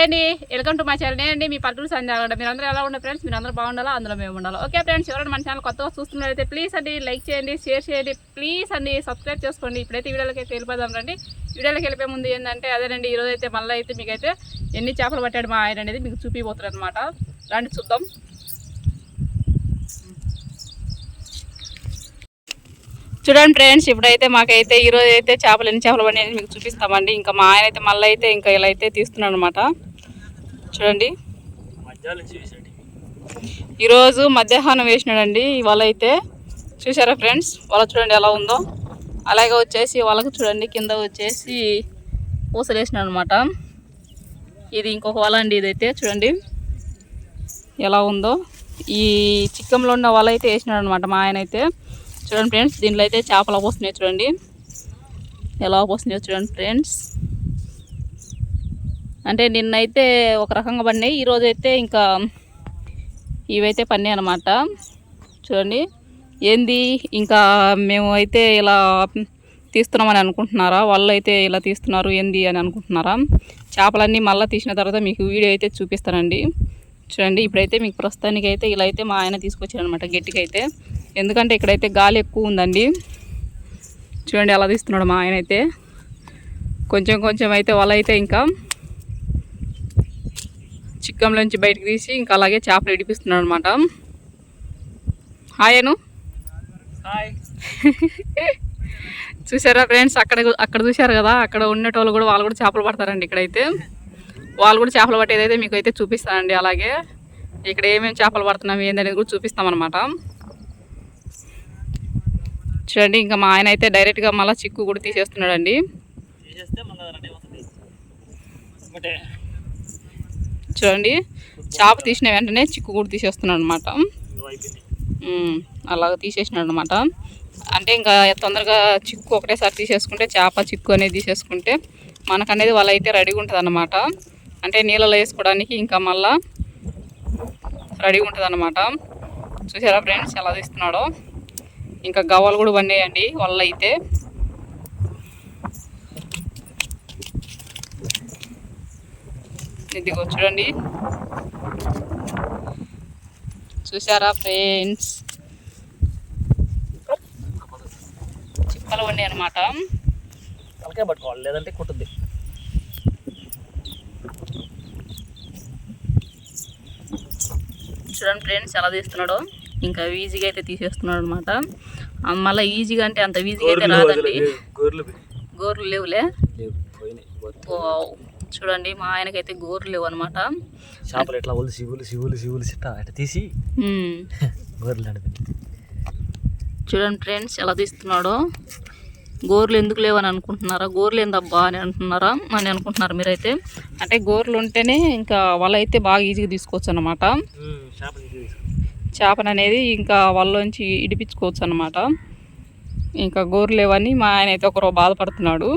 Hi అండి. Welcome to మా channel అండి మీ పల్లెటూరు సంజాగండి మీరు అందరూ ఎలా ఉండే ఫ్రెండ్స్ మీరు అందరూ బాగుండాలా? అందులో మేము ఉండాలి? ఓకే ఫ్రెండ్స్ ఎవరైనా మన ఛానల్ కొత్తగా చూస్తున్నట్లయితే ప్లీజ్ అండి లైక్ చేయండి షేర్ చేయండి ప్లీజ్ అండి సబ్స్క్రైబ్ చేసుకోండి. ఇప్పుడైతే వీడియోలోకి అయితే వెళ్ళిపోదాం రండి. వీడియోలకి వెళ్ళిపోయే ముందు ఏంటంటే అదేనండి ఈరోజు అయితే మళ్ళీ అయితే మీకైతే ఎన్ని చేపలు పట్టాడు మా ఆయన అనేది మీకు చూపిపోతున్నారు అనమాట రండి చూద్దాం. చూడండి ఫ్రెండ్స్ ఇప్పుడైతే మాకైతే ఈరోజు అయితే చేపలు ఎన్ని చేపలు పడినాయని మీకు చూపిస్తామండి. ఇంకా మా ఆయన అయితే మళ్ళీ అయితే ఇంకా ఇలా అయితే తీస్తున్నాడు అనమాట చూడండి. ఈరోజు మధ్యాహ్నం వేసినాడండి. ఇవాళ అయితే చూసారా ఫ్రెండ్స్? వాళ్ళ చూడండి ఎలా ఉందో. అలాగే వచ్చేసి వాళ్ళకి చూడండి కింద వచ్చేసి పూసలు వేసినాడు అనమాట ఇది ఇంకొక వల అండి ఇదైతే చూడండి. ఎలా ఉందో. ఈ చిక్కంలో ఉన్న వల అయితే వేసినాడు అనమాట మా ఆయన అయితే. చూడండి ఫ్రెండ్స్ దీంట్లో అయితే చేపలు పోస్తున్నాయి చూడండి. ఎలా పోస్తున్నాయో చూడండి ఫ్రెండ్స్. అంటే నిన్నైతే ఒక రకంగా పడినాయి ఈరోజు అయితే ఇంకా ఇవైతే పన్నాయి అనమాట చూడండి ఏంది? ఇంకా మేము అయితే ఇలా తీస్తున్నామని అనుకుంటున్నారా? వాళ్ళు అయితే ఇలా తీస్తున్నారు ఏంది అని అనుకుంటున్నారా? చేపలన్నీ మళ్ళీ తీసిన తర్వాత మీకు వీడియో అయితే చూపిస్తానండి. చూడండి ఇప్పుడైతే మీకు ప్రస్తుతానికి అయితే ఇలా అయితే మా ఆయన తీసుకొచ్చారనమాట గట్టికైతే. గట్టిగా అయితే ఎందుకంటే ఇక్కడైతే గాలి ఎక్కువ ఉందండి. చూడండి ఎలా తీస్తున్నాడు మా ఆయన అయితే. కొంచెం కొంచెం అయితే వల అయితే ఇంకా చిక్కంలోంచి బయటకు తీసి ఇంకా అలాగే చేపలు ఇడిపిస్తున్నాడు అనమాట హాయను హాయ్. చూసారా ఫ్రెండ్స్ అక్కడ అక్కడ చూశారు కదా అక్కడ ఉండేటోళ్ళు కూడా వాళ్ళు కూడా చేపలు పడతారండి ఇక్కడైతే. వాళ్ళు కూడా చేపలు పట్టేది అయితే మీకు అయితే చూపిస్తానండి అలాగే. ఇక్కడ ఏమేమి చేపలు పడుతున్నాం ఏందనేది కూడా చూపిస్తామన్నమాట చూడండి ఇంకా మా ఆయన అయితే డైరెక్ట్గా మళ్ళీ చిక్కు కూడా తీసేస్తున్నాడండి తీసేస్తే మళ్ళీ రెడీ అవుతుంది బట్టే చూడండి. చేప తీసిన వెంటనే చిక్కు కూడా తీసేస్తున్నాడు అనమాట అలాగ తీసేసినాడు అనమాట అంటే ఇంకా తొందరగా చిక్కు ఒకటేసారి తీసేసుకుంటే చేప చిక్కు అనేది తీసేసుకుంటే మనకనేది వాళ్ళు అయితే రెడీగా ఉంటుంది అనమాట అంటే నీళ్ళలో వేసుకోవడానికి ఇంకా మళ్ళా రెడీగా ఉంటుంది అనమాట చూసారా ఫ్రెండ్స్ ఎలా తీస్తున్నాడో? ఇంకా గవ్వలు కూడా పండేయండి వాళ్ళైతే అయితే. ఇదిగో చూడండి. చూసారా ఫ్రెండ్స్? చిప్పలు ఉన్నాయి అనమాట తలకాయ పట్టుకోవాలి లేదంటే కుట్టుద్ది. చూడండి ఫ్రెండ్స్ ఎలా తీస్తున్నాడో. ఇంకా ఈజీగా అయితే తీసేస్తున్నాడు అనమాట మళ్ళీ ఈజీగా అంటే అంత ఈజీగా అయితే రాదండి. గోర్లు గోర్లు లేవులే. చూడండి మా ఆయనకైతే గోర్లు లేవు అనమాట చేపలు ఎట్లా ఒలిసి ఒలిసి ఒలిసి ఒలిసి ఇట్లా అట్లా తీసి. గోర్లు చూడండి ఫ్రెండ్స్ ఎలా తీస్తున్నాడో. గోర్లు ఎందుకు లేవని అనుకుంటున్నారా? గోర్లు ఏందబ్బా అని అంటున్నారా? అని అనుకుంటున్నారు మీరైతే. అంటే గోర్లు ఉంటేనే ఇంకా వాళ్ళు అయితే బాగా ఈజీగా తీసుకోవచ్చు అనమాట చేపను అనేది ఇంకా వాళ్ళలోంచి ఇడిపించుకోవచ్చు అనమాట ఇంకా గోరు లేవని మా ఆయన అయితే ఒకరో బాధపడుతున్నాడు.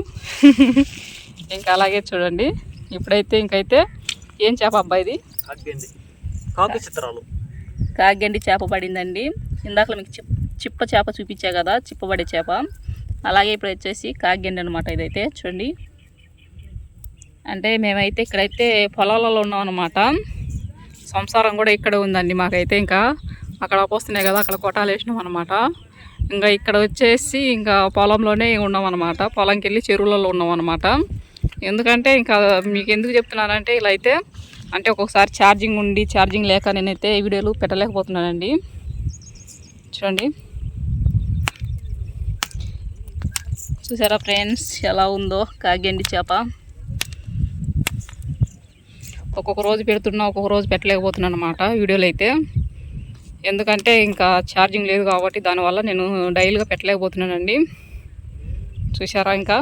ఇంకా అలాగే చూడండి. ఇప్పుడైతే ఇంకైతే ఏం చేప అబ్బాయి ఇది? కాకండి కాకి చిత్రాలు. కాగండి చేప పడిందండి. ఇందాక మీకు చిప్ చిప్ప చేప చూపించా కదా చిప్పబడే చేప. అలాగే ఇప్పుడు వచ్చేసి కాగండి అనమాట ఇదైతే చూడండి. అంటే మేమైతే ఇక్కడైతే పొలాలలో ఉన్నాం అనమాట సంసారం కూడా ఇక్కడే ఉందండి మాకైతే ఇంకా. అక్కడ పోస్తున్నాయి కదా అక్కడ కొట్టాలు వేసినాం అనమాట ఇంకా ఇక్కడ వచ్చేసి ఇంకా పొలంలోనే ఉన్నాం అనమాట పొలంకి వెళ్ళి చెరువులలో ఉన్నాం అనమాట ఎందుకంటే ఇంకా మీకు ఎందుకు చెప్తున్నానంటే ఇలా అయితే అంటే ఒక్కొక్కసారి ఛార్జింగ్ ఉండి ఛార్జింగ్ లేక నేనైతే ఈ వీడియోలు పెట్టలేకపోతున్నానండి. చూడండి. చూసారా ఫ్రెండ్స్ ఎలా ఉందో కాగండి చేప. ఒక్కొక్క రోజు పెడుతున్నా ఒక్కొక్క రోజు పెట్టలేకపోతున్నాను అనమాట వీడియోలు అయితే. ఎందుకంటే ఇంకా ఛార్జింగ్ లేదు కాబట్టి దానివల్ల నేను డైలీగా పెట్టలేకపోతున్నానండి. చూసారా ఇంకా?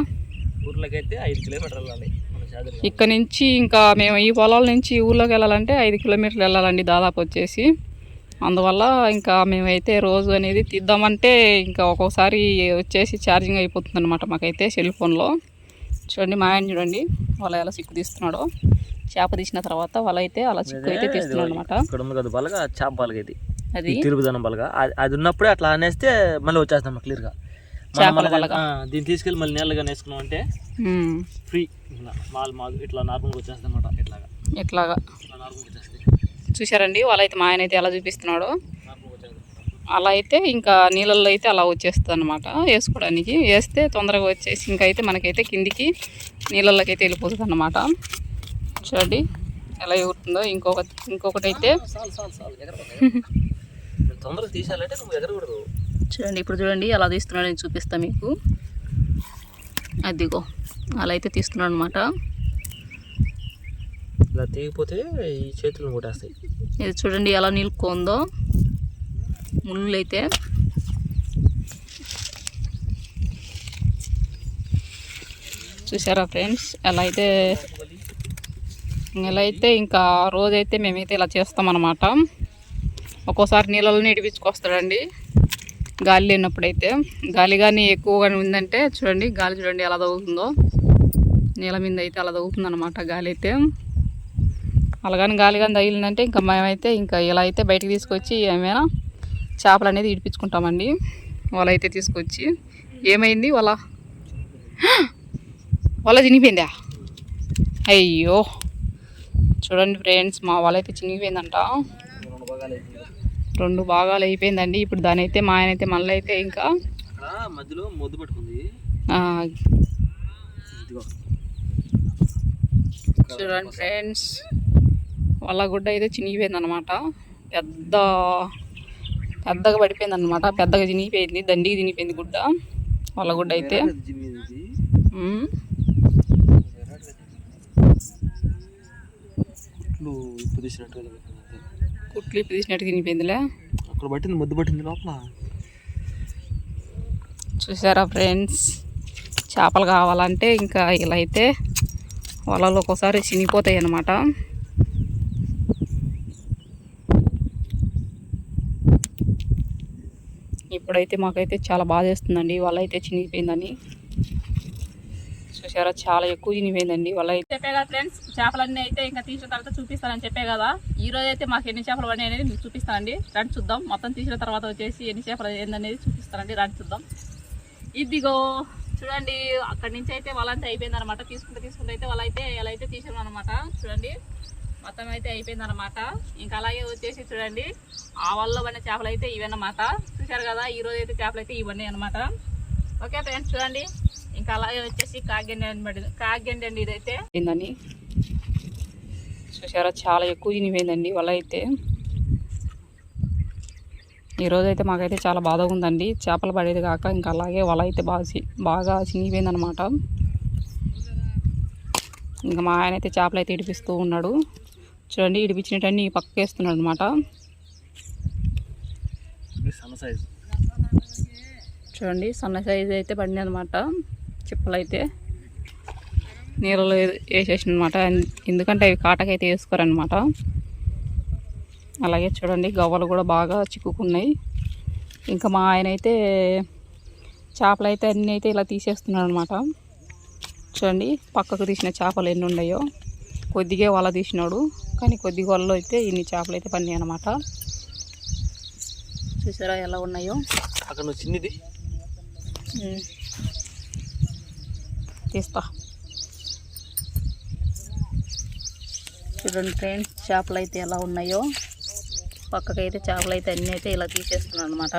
ఊర్లోకైతే ఐదు కిలోమీటర్లు వెళ్ళాలి మన చాదరి ఇక్కడ నుంచి ఇంకా మేము ఈ పొలాల నుంచి ఊళ్ళోకి వెళ్ళాలంటే ఐదు కిలోమీటర్లు వెళ్ళాలండి దాదాపు వచ్చేసి. అందువల్ల ఇంకా మేమైతే రోజు అనేది తీద్దామంటే ఇంకా ఒక్కొక్కసారి వచ్చేసి ఛార్జింగ్ అయిపోతుంది అనమాట మాకైతే సెల్ ఫోన్లో. చూడండి మా ఆయన చూడండి వాళ్ళ ఎలా సిక్కు తీస్తున్నాడో. చేప తీసిన తర్వాత వాళ్ళ అయితే అలా చిక్కు అయితే తీస్తున్నాడు అనమాట చేప బలగా అది? తిరుగుదనం బలగా. అది- ఉన్నప్పుడే అట్లా అనేస్తే మళ్ళీ వచ్చేస్తాం క్లియర్గా. దీన్ని తీసుకెళ్ళి మళ్ళీ నీళ్ళగా వేసుకున్నాం అంటే. ఫ్రీ. ఇట్లా మాల్ మాల్ ఇట్లా నార్మల్గా వచ్చేస్తాం అనమాట ఇట్లాగా. ఇట్లాగా చూశారండి వాళ్ళైతే మా ఆయన అయితే ఎలా చూపిస్తున్నాడో. అలా అయితే ఇంకా నీళ్ళల్లో అయితే అలా వచ్చేస్తుంది అనమాట వేసుకోవడానికి. వేస్తే తొందరగా వచ్చేసి ఇంకా అయితే మనకైతే కిందికి నీళ్ళల్లోకి అయితే వెళ్ళిపోతుంది అనమాట చూడండి ఎలా ఎగురుతుందో. ఇంకొక ఇంకొకటి అయితే తొందరగా తీసేయాలంటే నువ్వు ఎగరకూడదు. చూడండి ఇప్పుడు చూడండి అలా తీస్తున్నాడు నేను చూపిస్తాను మీకు. అదిగో అలా అయితే తీస్తున్నాడు అనమాట ఇలా తెగిపోతే ఈ చేతులను కొట్టేస్తాయి ఇది చూడండి ఎలా నిలుపుకుందో. ముళ్ళు అయితే చూసారా ఫ్రెండ్స్ ఎలా అయితే ఇలా అయితే ఇంకా రోజైతే మేమైతే ఇలా చేస్తామన్నమాట. ఒక్కోసారి నీళ్ళలో ఇడిపించుకొస్తాడండి గాలి లేనప్పుడైతే. గాలి కానీ ఎక్కువగా ఉందంటే చూడండి గాలి చూడండి ఎలా తగ్గుతుందో నీళ్ళ మీద అయితే అలా తగ్గుతుంది అనమాట గాలి అయితే. అలాగని గాలి కానీ తగిలిందంటే ఇంకా మేమైతే ఇంకా ఇలా అయితే బయటకు తీసుకొచ్చి ఏమైనా చేపలు అనేది ఇడిపించుకుంటామండి. వాళ్ళ అయితే తీసుకొచ్చి. ఏమైంది వాళ్ళ? వాళ్ళ చినిగిపోయిందా? అయ్యో. చూడండి ఫ్రెండ్స్ మా వాళ్ళైతే చినిగిపోయిందంట. రెండు భాగాలు అయిపోయిందండి. ఇప్పుడు దాని అయితే మా ఆయన అయితే మళ్ళీ అయితే ఇంకా మధ్యలో మొద్దు పట్టుకుంది. చూడండి ఫ్రెండ్స్ వాళ్ళ గుడ్డ అయితే చినిగిపోయింది అనమాట పెద్ద పెద్దగా పడిపోయింది అనమాట పెద్దగా చినిగిపోయింది దండికి చినిగిపోయింది గుడ్డ వాళ్ళ గుడ్డ అయితే. ఇప్పుడు ఇప్పి తీసినట్టు తినిపోయిందిలే. అక్కడ పట్టింది ముద్దు పట్టింది లోపల. చూసారా ఫ్రెండ్స్? చేపలు కావాలంటే ఇంకా ఇలా అయితే వలలో ఒక్కోసారి చినిగిపోతాయి అన్నమాట. ఇప్పుడైతే మాకైతే చాలా బాధ వేస్తుందండి వల అయితే చినిగిపోయిందని. చూసారా చాలా ఎక్కువ తినిపోయిందండి. వాళ్ళ అయితే చెప్పే కదా ఫ్రెండ్స్ చేపలన్నీ అయితే ఇంకా తీసిన తర్వాత చూపిస్తానని చెప్పే కదా. ఈ రోజు అయితే మాకు ఎన్ని చేపలు పడినాయి అనేది మీకు చూపిస్తానండి. రండి చూద్దాం. మొత్తం తీసిన తర్వాత వచ్చేసి ఎన్ని చేపలు ఏందనేది చూపిస్తానండి. రండి చూద్దాం. ఇదిగో చూడండి అక్కడి నుంచి అయితే వాళ్ళంతా అయిపోయింది అనమాట తీసుకుంటే తీసుకుంటే అయితే వాళ్ళైతే ఎలా అయితే తీసాను అనమాట చూడండి మొత్తం అయితే అయిపోయింది అనమాట ఇంకా అలాగే వచ్చేసి చూడండి ఆ పడిన చేపలు అయితే ఇవన్నమాట. చూశారు కదా ఈ రోజు అయితే చేపలు అయితే ఇవన్నీ అనమాట ఓకే ఫ్రెండ్స్ చూడండి. ఇంకా అలాగే వచ్చేసి కాగండి అనమాట. కాగండి అండి ఇదైతే. ఏందని చూసారా చాలా ఎక్కువ చినిపోయిందండి వల్ల అయితే. ఈరోజు అయితే మాకైతే చాలా బాధగా ఉందండి. చేపలు పడేది కాక ఇంకా అలాగే వల అయితే బాగా బాగా చినిగిపోయింది అనమాట ఇంకా మా ఆయన అయితే చేపలు అయితే ఇడిపిస్తూ ఉన్నాడు. చూడండి ఇడిపించినట్టన్నీ పక్కకి వేస్తున్నాడు అనమాట. ఇది సన్న సైజు. చూడండి సన్న సైజు అయితే పడింది అనమాట చిప్పలు అయితే నీళ్ళలో వేసేసిన అనమాట ఎందుకంటే అవి కాటకైతే వేసుకోరనమాట అలాగే చూడండి గవ్వలు కూడా బాగా చిక్కుకున్నాయి. ఇంకా మా ఆయన అయితే చేపలు అయితే అన్నీ అయితే ఇలా తీసేస్తున్నాడు అనమాట చూడండి పక్కకు తీసిన చేపలు ఎన్ని ఉన్నాయో. కొద్దిగా వల తీసినాడు కానీ కొద్ది వలలో అయితే ఇన్ని చేపలు అయితే పడినాయి అనమాట చూసారా ఎలా ఉన్నాయో? అక్కడ చిన్నది. తీస్తా. చూడండి ఫ్రెండ్స్ చేపలు అయితే ఎలా ఉన్నాయో. పక్కకైతే చేపలు అయితే అన్నీ అయితే ఇలా తీసేస్తున్నాను అనమాట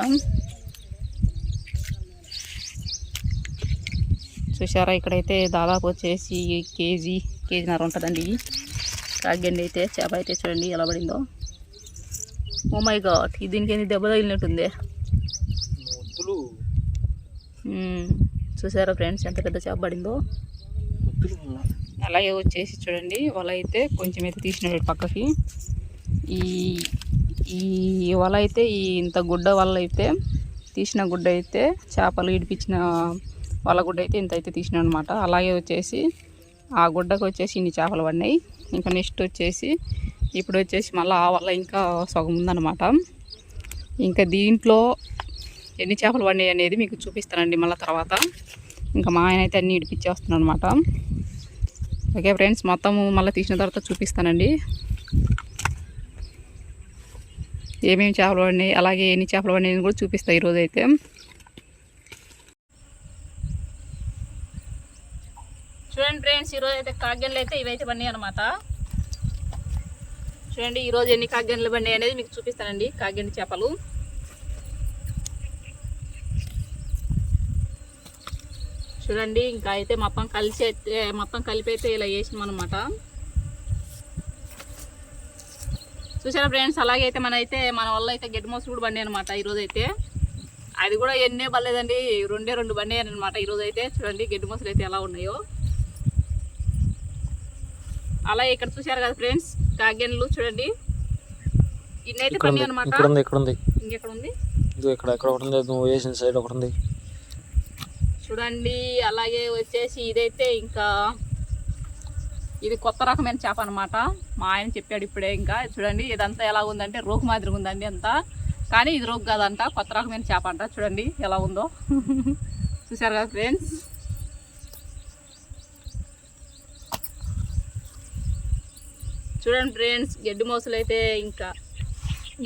చూసారా ఇక్కడైతే దాదాపు వచ్చేసి కేజీ కేజీన్నర ఉంటుందండి. కాగండి అయితే చేప అయితే చూడండి ఎలా పడిందో. ఓ మై గాడ్ దీనికి ఏంది దెబ్బ తగిలినట్టుంది. చూసారా ఫ్రెండ్స్ ఎంత పెద్ద చేప పడిందో? అలాగే వచ్చేసి చూడండి. వల అయితే కొంచెం అయితే తీసినాడు పక్కకి. ఈ ఈ వల అయితే ఈ ఇంత గుడ్డ వల్ల అయితే తీసిన గుడ్డ అయితే చేపలు ఇడిపించిన వల గుడ్డ అయితే ఇంత అయితే తీసినాడు అనమాట అలాగే వచ్చేసి ఆ గుడ్డకు వచ్చేసి ఇన్ని చేపలు పడినాయి. ఇంకా నెక్స్ట్ వచ్చేసి ఇప్పుడు వచ్చేసి మళ్ళీ ఆ వల్ల ఇంకా సగం ఉందన్నమాట. ఇంకా దీంట్లో ఎన్ని చేపలు పడినాయి అనేది మీకు చూపిస్తానండి మళ్ళీ తర్వాత. ఇంకా మా ఆయన అయితే అన్నీ ఇడిపించేస్తున్నాను అనమాట ఓకే ఫ్రెండ్స్ మొత్తం మళ్ళీ తీసిన తర్వాత చూపిస్తానండి. ఏమేమి చేపలు పడినాయి అలాగే ఎన్ని చేపలు పడినాయి కూడా చూపిస్తాను ఈరోజు అయితే. చూడండి ఫ్రెండ్స్ ఈరోజు అయితే కాగ్యంలో అయితే ఇవైతే పడినాయి అనమాట చూడండి ఈరోజు ఎన్ని కాగ్గండ్లు పడినాయి అనేది మీకు చూపిస్తానండి కాగ్గండి చేపలు. చూడండి ఇంకా అయితే మొత్తం కలిసి అయితే మొత్తం కలిపి అయితే ఇలా వేసినాం అనమాట చూసారా ఫ్రెండ్స్? అలాగే అయితే మన అయితే మన వల్ల అయితే గెడ్ మోసలు కూడా బండి అనమాట ఈరోజు అయితే అది కూడా ఎన్నే పర్లేదండి రెండే రెండు బండి అనమాట ఈరోజు అయితే చూడండి గెడ్డి మోసలు అయితే ఎలా ఉన్నాయో. అలా ఇక్కడ చూశారు కదా ఫ్రెండ్స్? కాగెన్లు చూడండి. ఇన్నైతే పని అనమాట ఇక్కడ ఉంది ఇక్కడ ఉంది ఇంకెక్కడ ఉంది ఇక్కడ ఇక్కడ ఒకటి ఉంది. నువ్వు వేసిన సైడ్ ఒకటి ఉంది. చూడండి అలాగే వచ్చేసి ఇదైతే ఇంకా ఇది కొత్త రకమైన చేప అనమాట మా ఆయన చెప్పాడు ఇప్పుడే ఇంకా. చూడండి ఇదంతా ఎలా ఉందంటే రోగు మాదిరిగా ఉందండి అంతా. కానీ ఇది రోగు కాదంట కొత్త రకమైన చేప అంట. చూడండి ఎలా ఉందో. చూసారు కదా ఫ్రెండ్స్? చూడండి ఫ్రెండ్స్ గడ్డి మోసలు అయితే ఇంకా.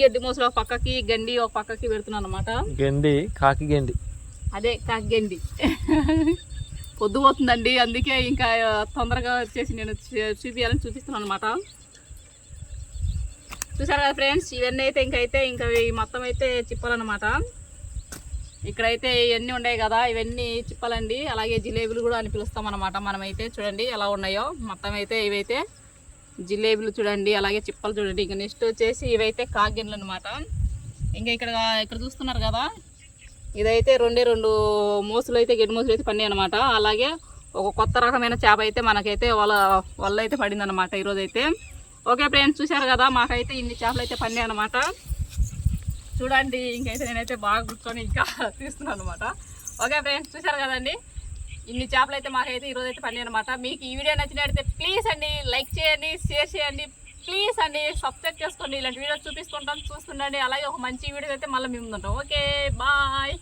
గడ్డి మోసలు ఒక పక్కకి గండి ఒక పక్కకి పెడుతున్నాను అనమాట గండి కాకి గండి. అదే కాగ్గండి పొద్దుపోతుందండి. అందుకే ఇంకా తొందరగా వచ్చేసి నేను చూపించాలని చూపిస్తున్నాను అనమాట చూసారు కదా ఫ్రెండ్స్? ఇవన్నీ అయితే ఇంకైతే ఇంకా మొత్తం అయితే చిప్పాలన్నమాట. ఇక్కడైతే ఇవన్నీ ఉన్నాయి కదా ఇవన్నీ చిప్పాలండి. అలాగే జిలేబీలు కూడా అని పిలుస్తాం అనమాట మనమైతే. చూడండి ఎలా ఉన్నాయో. మొత్తం అయితే ఇవైతే జిలేబీలు చూడండి అలాగే చిప్పలు చూడండి. ఇంకా నెక్స్ట్ వచ్చేసి ఇవైతే కాగిన్లు అనమాట ఇంకా ఇక్కడ ఇక్కడ చూస్తున్నారు కదా ఇదైతే రెండే రెండు మోసులు అయితే గెడ్డి మోసులు అయితే పడినాయి అనమాట అలాగే ఒక కొత్త రకమైన చేప అయితే మనకైతే వాళ్ళ వల్ల అయితే పడింది అనమాట ఈరోజు అయితే ఓకే ఫ్రెండ్స్ చూశారు కదా మాకైతే ఇన్ని చేపలు అయితే పడినాయి అనమాట చూడండి ఇంకైతే నేనైతే బాగా కూర్చొని ఇంకా తీస్తున్నాను అనమాట ఓకే ఫ్రెండ్స్ చూశారు కదండి? ఇన్ని చేపలు అయితే మాకైతే ఈరోజు అయితే పడినాయి అనమాట మీకు ఈ వీడియో నచ్చినట్టయితే ప్లీజ్ అండి లైక్ చేయండి షేర్ చేయండి. ప్లీజ్ అండి సబ్స్క్రైబ్ చేసుకోండి ఇలాంటి వీడియో చూపిస్తుంటాం చూస్తుండండి. అలాగే ఒక మంచి వీడియో అయితే మళ్ళీ మేము ఉంటాం ఓకే బాయ్.